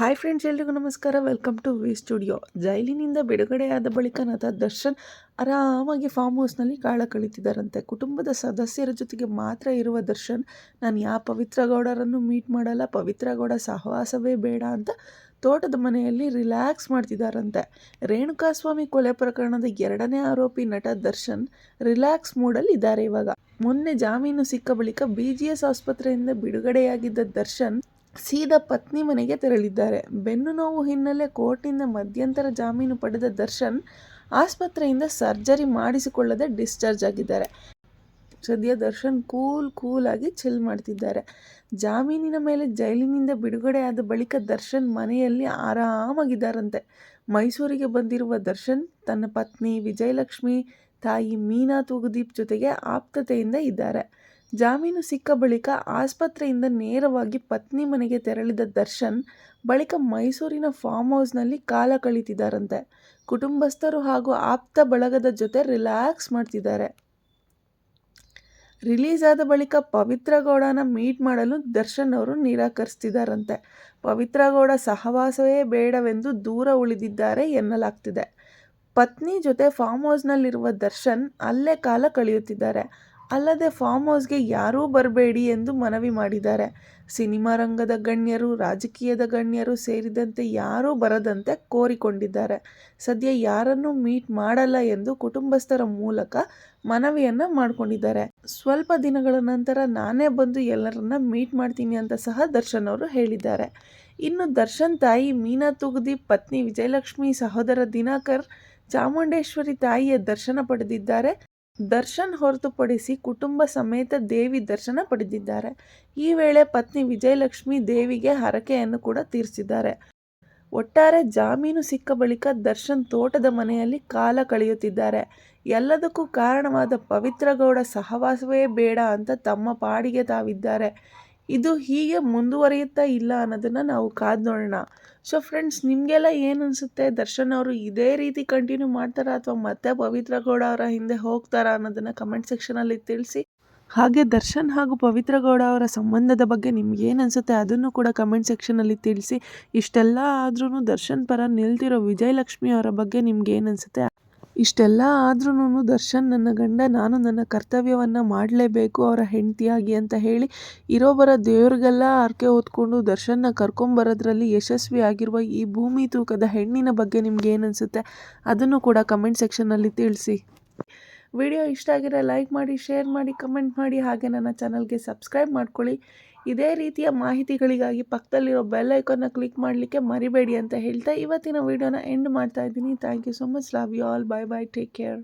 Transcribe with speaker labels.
Speaker 1: Hi friends ಎಲ್ರಿಗೂ ನಮಸ್ಕಾರ. Welcome to V studio ಜೈಲಿನಿಂದ ಬಿಡುಗಡೆಯಾದ ಬಳಿಕ ನಟ ದರ್ಶನ್ ಆರಾಮಾಗಿ ಫಾರ್ಮ್ ಹೌಸ್ನಲ್ಲಿ ಕಾಳ ಕಳೀತಿದ್ದಾರಂತೆ. ಕುಟುಂಬದ ಸದಸ್ಯರ ಜೊತೆಗೆ ಮಾತ್ರ ಇರುವ ದರ್ಶನ್, ನಾನು ಯಾವ ಪವಿತ್ರ ಗೌಡರನ್ನು ಮೀಟ್ ಮಾಡಲ್ಲ, ಪವಿತ್ರ ಗೌಡ ಸಹವಾಸವೇ ಬೇಡ ಅಂತ ತೋಟದ ಮನೆಯಲ್ಲಿ ರಿಲ್ಯಾಕ್ಸ್ ಮಾಡ್ತಿದ್ದಾರಂತೆ. ರೇಣುಕಾಸ್ವಾಮಿ ಕೊಲೆ ಪ್ರಕರಣದ ಎರಡನೇ ಆರೋಪಿ ನಟ ದರ್ಶನ್ ರಿಲ್ಯಾಕ್ಸ್ ಮೂಡಲ್ಲಿ ಇದ್ದಾರೆ ಇವಾಗ. ಮೊನ್ನೆ ಜಾಮೀನು ಸಿಕ್ಕ ಬಳಿಕ ಬಿ ಜಿ ಎಸ್ ಆಸ್ಪತ್ರೆಯಿಂದ ಬಿಡುಗಡೆಯಾಗಿದ್ದ ದರ್ಶನ್ ಸೀದಾ ಪತ್ನಿ ಮನೆಗೆ ತೆರಳಿದ್ದಾರೆ. ಬೆನ್ನು ನೋವು ಹಿನ್ನೆಲೆ ಕೋರ್ಟಿಂದ ಮಧ್ಯಂತರ ಜಾಮೀನು ಪಡೆದ ದರ್ಶನ್ ಆಸ್ಪತ್ರೆಯಿಂದ ಸರ್ಜರಿ ಮಾಡಿಸಿಕೊಳ್ಳದೆ ಡಿಸ್ಚಾರ್ಜ್ ಆಗಿದ್ದಾರೆ. ಸದ್ಯ ದರ್ಶನ್ ಕೂಲ್ ಕೂಲಾಗಿ ಚಿಲ್ ಮಾಡ್ತಿದ್ದಾರೆ. ಜಾಮೀನಿನ ಮೇಲೆ ಜೈಲಿನಿಂದ ಬಿಡುಗಡೆಯಾದ ಬಳಿಕ ದರ್ಶನ್ ಮನೆಯಲ್ಲಿ ಆರಾಮಾಗಿದ್ದಾರಂತೆ. ಮೈಸೂರಿಗೆ ಬಂದಿರುವ ದರ್ಶನ್, ತನ್ನ ಪತ್ನಿ ವಿಜಯಲಕ್ಷ್ಮಿ, ತಾಯಿ ಮೀನಾ ತೂಗುದೀಪ್ ಜೊತೆಗೆ ಆಪ್ತತೆಯಿಂದ ಇದ್ದಾರೆ. ಜಾಮೀನು ಸಿಕ್ಕ ಬಳಿಕ ಆಸ್ಪತ್ರೆಯಿಂದ ನೇರವಾಗಿ ಪತ್ನಿ ಮನೆಗೆ ತೆರಳಿದ ದರ್ಶನ್ ಬಳಿಕ ಮೈಸೂರಿನ ಫಾರ್ಮ್ ಹೌಸ್ನಲ್ಲಿ ಕಾಲ ಕಳೀತಿದ್ದಾರಂತೆ. ಕುಟುಂಬಸ್ಥರು ಹಾಗೂ ಆಪ್ತ ಬಳಗದ ಜೊತೆ ರಿಲ್ಯಾಕ್ಸ್ ಮಾಡ್ತಿದ್ದಾರೆ. ರಿಲೀಸ್ ಆದ ಬಳಿಕ ಪವಿತ್ರ ಗೌಡನ ಮೀಟ್ ಮಾಡಲು ದರ್ಶನ್ ಅವರು ನಿರಾಕರಿಸ್ತಿದ್ದಾರಂತೆ. ಪವಿತ್ರ ಗೌಡ ಸಹವಾಸವೇ ಬೇಡವೆಂದು ದೂರ ಉಳಿದಿದ್ದಾರೆ ಎನ್ನಲಾಗ್ತಿದೆ. ಪತ್ನಿ ಜೊತೆ ಫಾರ್ಮ್ ಹೌಸ್ನಲ್ಲಿರುವ ದರ್ಶನ್ ಅಲ್ಲೇ ಕಾಲ ಕಳೆಯುತ್ತಿದ್ದಾರೆ. ಅಲ್ಲದೆ ಫಾರ್ಮ್ ಹೌಸ್ಗೆ ಯಾರೂ ಬರಬೇಡಿ ಎಂದು ಮನವಿ ಮಾಡಿದ್ದಾರೆ. ಸಿನಿಮಾ ರಂಗದ ಗಣ್ಯರು, ರಾಜಕೀಯದ ಗಣ್ಯರು ಸೇರಿದಂತೆ ಯಾರೂ ಬರದಂತೆ ಕೋರಿಕೊಂಡಿದ್ದಾರೆ. ಸದ್ಯ ಯಾರನ್ನೂ ಮೀಟ್ ಮಾಡಲ್ಲ ಎಂದು ಕುಟುಂಬಸ್ಥರ ಮೂಲಕ ಮನವಿಯನ್ನು ಮಾಡಿಕೊಂಡಿದ್ದಾರೆ. ಸ್ವಲ್ಪ ದಿನಗಳ ನಂತರ ನಾನೇ ಬಂದು ಎಲ್ಲರನ್ನ ಮೀಟ್ ಮಾಡ್ತೀನಿ ಅಂತ ಸಹ ದರ್ಶನ್ ಅವರು ಹೇಳಿದ್ದಾರೆ. ಇನ್ನು ದರ್ಶನ್ ತಾಯಿ ಮೀನಾ ತುಗದಿ, ಪತ್ನಿ ವಿಜಯಲಕ್ಷ್ಮಿ ಸಹೋದರ ದಿನಾಕರ್, ಚಾಮುಂಡೇಶ್ವರಿ ತಾಯಿಯ ದರ್ಶನ ಪಡೆದಿದ್ದಾರೆ. ದರ್ಶನ್ ಹೊರತುಪಡಿಸಿ ಕುಟುಂಬ ಸಮೇತ ದೇವಿ ದರ್ಶನ ಪಡೆದಿದ್ದಾರೆ. ಈ ವೇಳೆ ಪತ್ನಿ ವಿಜಯಲಕ್ಷ್ಮಿ ದೇವಿಗೆ ಹರಕೆಯನ್ನು ಕೂಡ ತೀರಿಸಿದ್ದಾರೆ. ಒಟ್ಟಾರೆ ಜಾಮೀನು ಸಿಕ್ಕ ಬಳಿಕ ದರ್ಶನ್ ತೋಟದ ಮನೆಯಲ್ಲಿ ಕಾಲ ಕಳೆಯುತ್ತಿದ್ದಾರೆ. ಎಲ್ಲದಕ್ಕೂ ಕಾರಣವಾದ ಪವಿತ್ರಗೌಡ ಸಹವಾಸವೇ ಬೇಡ ಅಂತ ತಮ್ಮ ಪಾಡಿಗೆ ತಾವಿದ್ದಾರೆ. ಇದು ಹೀಗೆ ಮುಂದುವರಿಯುತ್ತಾ ಇಲ್ಲ ಅನ್ನೋದನ್ನು ನಾವು ಕಾದು ನೋಡೋಣ. ಸೊ ಫ್ರೆಂಡ್ಸ್ ನಿಮಗೆಲ್ಲ ಏನು ಅನಿಸುತ್ತೆ? ದರ್ಶನ್ ಅವರು ಇದೇ ರೀತಿ ಕಂಟಿನ್ಯೂ ಮಾಡ್ತಾರಾ ಅಥವಾ ಮತ್ತೆ ಪವಿತ್ರ ಗೌಡ ಅವರ ಹಿಂದೆ ಹೋಗ್ತಾರಾ ಅನ್ನೋದನ್ನು ಕಮೆಂಟ್ ಸೆಕ್ಷನಲ್ಲಿ ತಿಳಿಸಿ. ಹಾಗೆ ದರ್ಶನ್ ಹಾಗೂ ಪವಿತ್ರ ಗೌಡ ಅವರ ಸಂಬಂಧದ ಬಗ್ಗೆ ನಿಮ್ಗೆ ಏನು ಅನಿಸುತ್ತೆ ಅದನ್ನು ಕೂಡ ಕಮೆಂಟ್ ಸೆಕ್ಷನಲ್ಲಿ ತಿಳಿಸಿ. ಇಷ್ಟೆಲ್ಲ ಆದ್ರೂ ದರ್ಶನ್ ಪರ ನಿಲ್ತಿರೋ ವಿಜಯಲಕ್ಷ್ಮಿ ಅವರ ಬಗ್ಗೆ ನಿಮ್ಗೆ ಏನು ಅನಿಸುತ್ತೆ? ಇಷ್ಟೆಲ್ಲ ಆದ್ರೂ ದರ್ಶನ್ ನನ್ನ ಗಂಡ, ನಾನು ನನ್ನ ಕರ್ತವ್ಯವನ್ನು ಮಾಡಲೇಬೇಕು, ಅವರ ಹೆಂಡತಿಯಾಗಿ ಅಂತ ಹೇಳಿ ಇರೋ ಬರೋ ದೇವ್ರಿಗೆಲ್ಲ ಹರಕೆ ಓದ್ಕೊಂಡು ದರ್ಶನ್ನ ಕರ್ಕೊಂಬರೋದ್ರಲ್ಲಿ ಯಶಸ್ವಿ ಆಗಿರುವ ಈ ಭೂಮಿ ತೂಕದ ಹೆಣ್ಣಿನ ಬಗ್ಗೆ ನಿಮ್ಗೆ ಏನನ್ಸುತ್ತೆ ಅದನ್ನು ಕೂಡ ಕಮೆಂಟ್ ಸೆಕ್ಷನಲ್ಲಿ ತಿಳಿಸಿ. ವಿಡಿಯೋ ಇಷ್ಟ ಆಗಿರೋ ಲೈಕ್ ಮಾಡಿ ಶೇರ್ ಮಾಡಿ ಕಮೆಂಟ್ ಮಾಡಿ, ಹಾಗೆ ನನ್ನ ಚಾನಲ್ಗೆ ಸಬ್ಸ್ಕ್ರೈಬ್ ಮಾಡ್ಕೊಳ್ಳಿ. ಇದೇ ರೀತಿಯ ಮಾಹಿತಿಗಳಿಗಾಗಿ ಪಕ್ಕದಲ್ಲಿರೋ ಬೆಲ್ ಐಕಾನ್ನ ಕ್ಲಿಕ್ ಮಾಡಲಿಕ್ಕೆ ಮರಿಬೇಡಿ ಅಂತ ಹೇಳ್ತಾ ಇವತ್ತಿನ ವಿಡಿಯೋನ ಎಂಡ್ ಮಾಡ್ತಾ ಇದ್ದೀನಿ. Thank you so much love you all bye bye take care